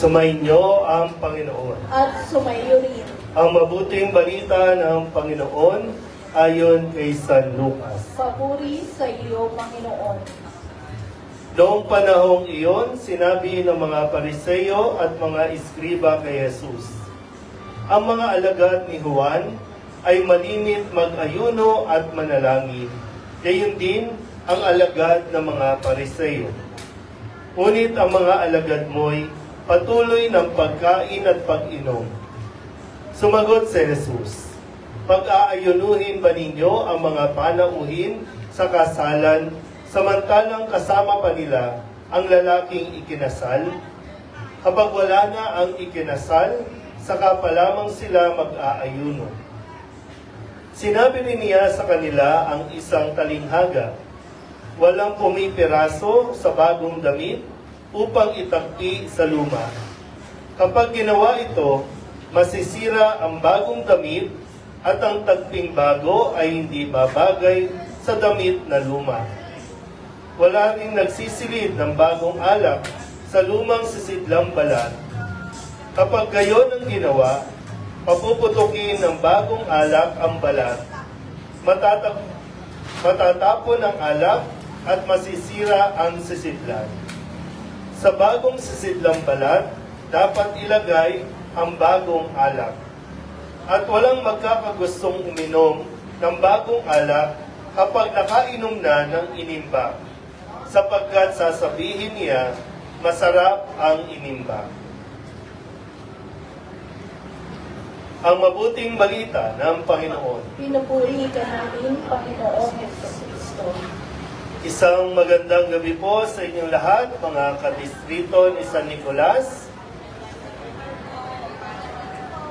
Sumainyo ang Panginoon. at sumayo rin. Ang mabuting balita ng Panginoon ayon kay San Lucas. Papuri sa iyo, Panginoon. Noong panahong iyon, sinabi ng mga pariseyo at mga iskriba kay Jesus, Ang mga alagad ni Juan ay malimit mag-ayuno at manalangin. Gayon din ang alagad ng mga pariseyo. Ngunit ang mga alagad mo'y patuloy ng pagkain at pag-inom. Sumagot si Jesus, Pag-aayunuhin ba ninyo ang mga panauhin sa kasalan samantalang kasama pa nila ang lalaking ikinasal? Kapag wala na ang ikinasal, saka pa lamang sila mag-aayuno. Sinabi rin niya sa kanila ang isang talinghaga, walang pumipiraso sa bagong damit upang itakpi sa luma. Kapag ginawa ito, masisira ang bagong damit at ang tagping bago ay hindi babagay sa damit na luma. Wala ring nagsisilid ng bagong alak sa lumang sisidlang balat. Kapag gayon ang ginawa, papuputukin ng bagong alak ang balat. Matatap matatapon ang alak at masisira ang sisidlan. Sa bagong sisidlang balat, dapat ilagay ang bagong alak. At walang magkakagustong uminom ng bagong alak kapag nakainom na ng inimba, sapagkat sasabihin niya, masarap ang inimba. Ang mabuting balita ng Panginoon. Pinupuri ka namin, Panginoon Kristo. Isang magandang gabi po sa inyong lahat, mga kadistrito ni San Nicolas.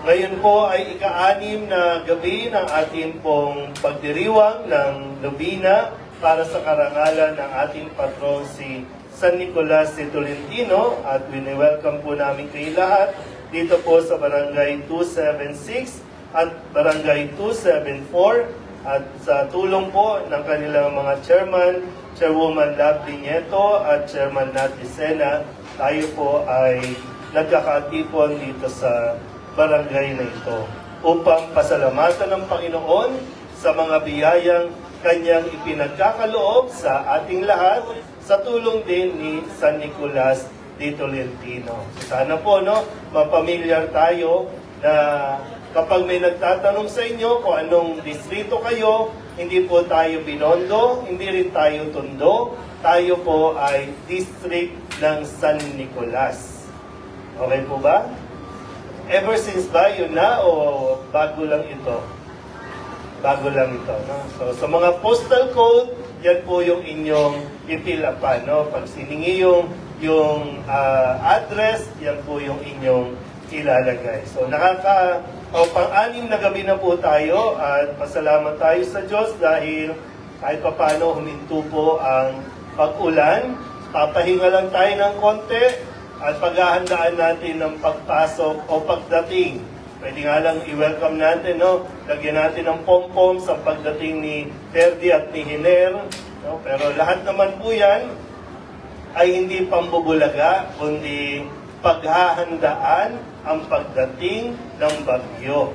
Ngayon po ay ika-anim na gabi ng ating pong pagdiriwang ng Lubina para sa karangalan ng ating patron si San Nicolas de Tolentino at wini-welcome po namin kayo lahat dito po sa Barangay 276 at Barangay 274 at sa tulong po ng kanilang mga chairman, Chairwoman Lovely Nieto at Chairman Nat Isena, tayo po ay nagkakatipon dito sa barangay na ito upang pasalamatan ng Panginoon sa mga biyayang kanyang ipinagkakaloob sa ating lahat sa tulong din ni San Nicolas de Tolentino. Sana po no, mapamilyar tayo na kapag may nagtatanong sa inyo kung anong distrito kayo, hindi po tayo Binondo, hindi rin tayo Tondo, tayo po ay district ng San Nicolas. Okay po ba? Ever since ba yun na o bago lang ito? Bago lang ito. No? So sa mga postal code, yan po yung inyong ipilapan. No? Pag siningi yung, yung ah, address, yan po yung inyong ilalagay. So nakaka, o pang-anim na gabi na po tayo at pasalamat tayo sa Diyos dahil kahit pa paano huminto po ang pag-ulan. Papahinga lang tayo ng konti at paghahandaan natin ng pagpasok o pagdating. Pwede nga lang i-welcome natin, no? Lagyan natin ng pom-pom sa pagdating ni Ferdi at ni Hiner. No? Pero lahat naman po yan ay hindi pambubulaga, kundi paghahandaan ang pagdating ng bagyo.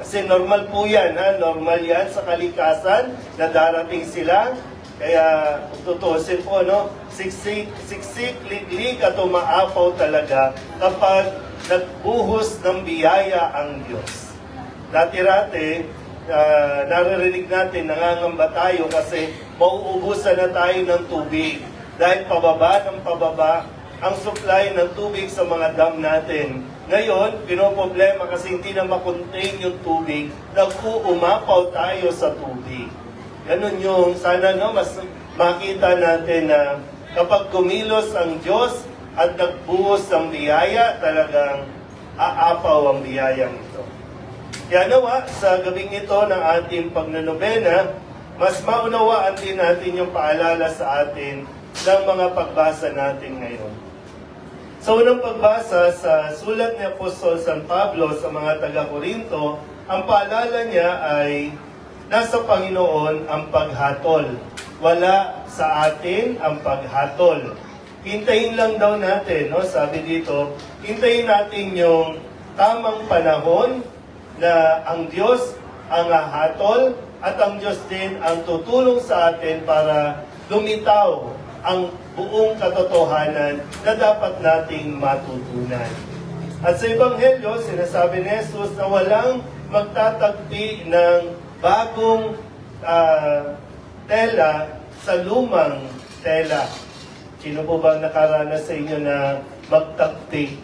Kasi normal po yan, ha? normal yan sa kalikasan na darating sila. Kaya kung tutusin po, no? siksik, siksik, liglig at umaapaw talaga kapag nagbuhos ng biyaya ang Diyos. Dati-rati, ah, naririnig natin, nangangamba tayo kasi mauubusan na tayo ng tubig. Dahil pababa ng pababa ang supply ng tubig sa mga dam natin. Ngayon, pinoproblema kasi hindi na makontain yung tubig, nag-uumapaw tayo sa tubig. Ganun yung sana no, mas makita natin na kapag kumilos ang Diyos at nagbuhos ng biyaya, talagang aapaw ang biyayang ito. Kaya nawa, sa gabing ito ng ating pagnanobena, mas maunawaan din natin yung paalala sa atin ng mga pagbasa natin. Sa unang pagbasa sa sulat ni Apostol San Pablo sa mga taga-Korinto, ang paalala niya ay nasa Panginoon ang paghatol. Wala sa atin ang paghatol. hintayin lang daw natin, no? sabi dito, hintayin natin yung tamang panahon na ang Diyos ang hahatol at ang Diyos din ang tutulong sa atin para lumitaw ang buong katotohanan na dapat nating matutunan. At sa Ebanghelyo, sinasabi ni Jesus na walang magtatagpi ng bagong ah, tela sa lumang tela. Sino po ba nakaranas sa inyo na magtagpi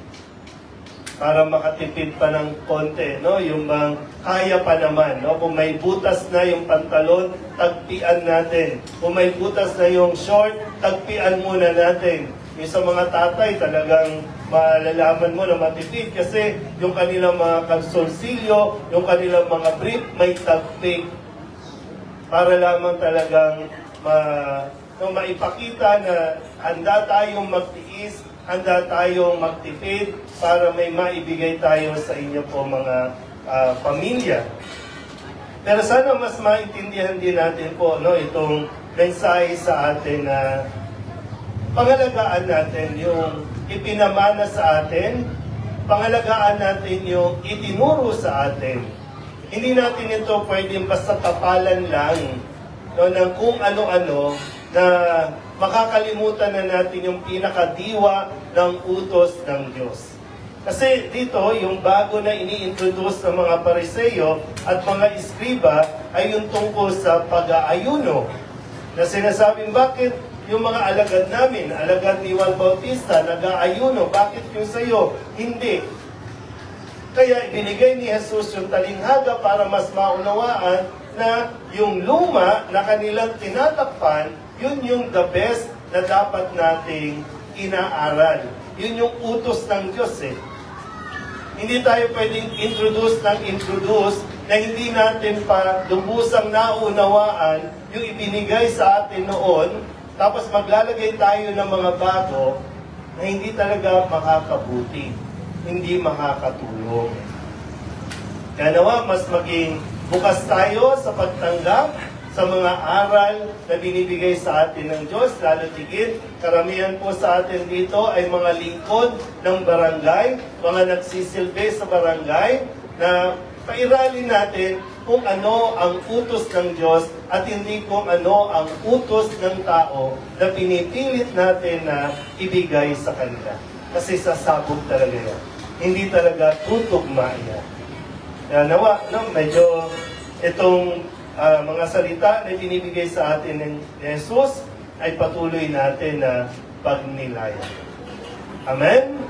para makatipid pa ng konti, no? Yung bang kaya pa naman, no? Kung may butas na yung pantalon, tagpian natin. Kung may butas na yung short, tagpian muna natin. Yung sa mga tatay, talagang malalaman mo na matipid kasi yung kanilang mga kalsolsilyo, yung kanilang mga brief, may tagpi para lamang talagang ma, no, maipakita na handa tayong magtiis, handa tayong magtipid para may maibigay tayo sa inyo po mga ah, pamilya. Pero sana mas maintindihan din natin po no, itong mensahe sa atin na pangalagaan natin yung ipinamana sa atin, pangalagaan natin yung itinuro sa atin. Hindi natin ito pwedeng basta tapalan lang no, ng kung ano-ano na makakalimutan na natin yung pinakadiwa ng utos ng Diyos. Kasi dito, yung bago na ini-introduce ng mga pariseyo at mga iskriba ay yung tungkol sa pag-aayuno. Na sinasabing bakit yung mga alagad namin, alagad ni Juan Bautista, nag-aayuno, bakit yung sa'yo? Hindi. Kaya ibinigay ni Jesus yung talinghaga para mas maunawaan na yung luma na kanilang tinatakpan, yun yung the best na dapat nating inaaral. Yun yung utos ng Diyos eh. Hindi tayo pwedeng introduce ng introduce na hindi natin pa lubusang naunawaan yung ibinigay sa atin noon, tapos maglalagay tayo ng mga bago na hindi talaga makakabuti, hindi makakatulong. Kaya nawa, mas maging bukas tayo sa pagtanggap sa mga aral na binibigay sa atin ng Diyos, lalo tigit, karamihan po sa atin dito ay mga lingkod ng barangay, mga nagsisilbi sa barangay, na pairalin natin kung ano ang utos ng Diyos at hindi kung ano ang utos ng tao na pinipilit natin na ibigay sa kanila. Kasi sasabog talaga yan. Hindi talaga tutugma yan. Kaya nawa, no, medyo itong ah, mga salita na binibigay sa atin ng Jesus ay patuloy natin na pagnilayan. Amen?